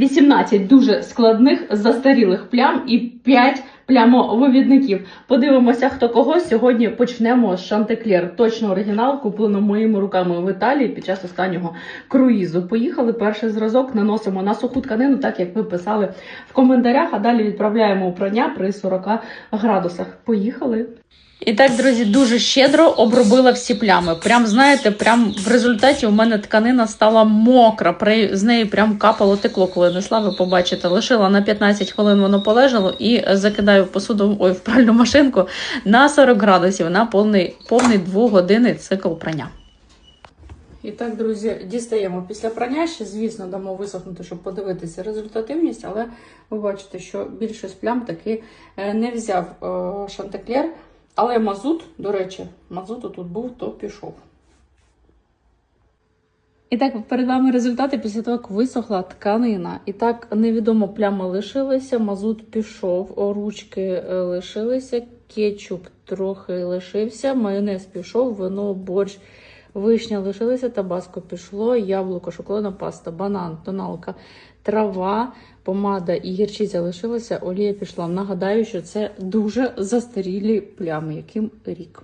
18 дуже складних застарілих плям і 5 плямовивідників. Подивимося, хто кого. Сьогодні почнемо з Шантеклер. Точно оригінал, куплено моїми руками в Італії під час останнього круїзу. Поїхали перший зразок, наносимо на суху тканину, так як ви писали в коментарях. А далі відправляємо у прання при 40 градусах. Поїхали. І так, друзі, дуже щедро обробила всі плями. Прям знаєте, прям в результаті у мене тканина стала мокра. З неї прям капало текло, коли несла. Ви побачите, лишила на 15 хвилин воно полежало і закидаю в посуду ой, в пральну машинку на 40 градусів на повний повний двогодинний цикл прання. І так, друзі, дістаємо після прання. Ще, звісно, дамо висохнути, щоб подивитися результативність, але ви бачите, що більшість плям таки е, не взяв е, шантеклер. Але мазут, до речі, мазуту тут був, то пішов. І так, перед вами результати після того, як висохла тканина. І так, невідомо плями лишилися, мазут пішов, ручки е, лишилися, кетчуп трохи лишився, майонез пішов, вино, борщ, вишня лишилися, табаско пішло, яблуко, шоколадна паста, банан, тоналка, трава, помада і гірчиця лишилася, олія пішла. Нагадаю, що це дуже застарілі плями, яким рік.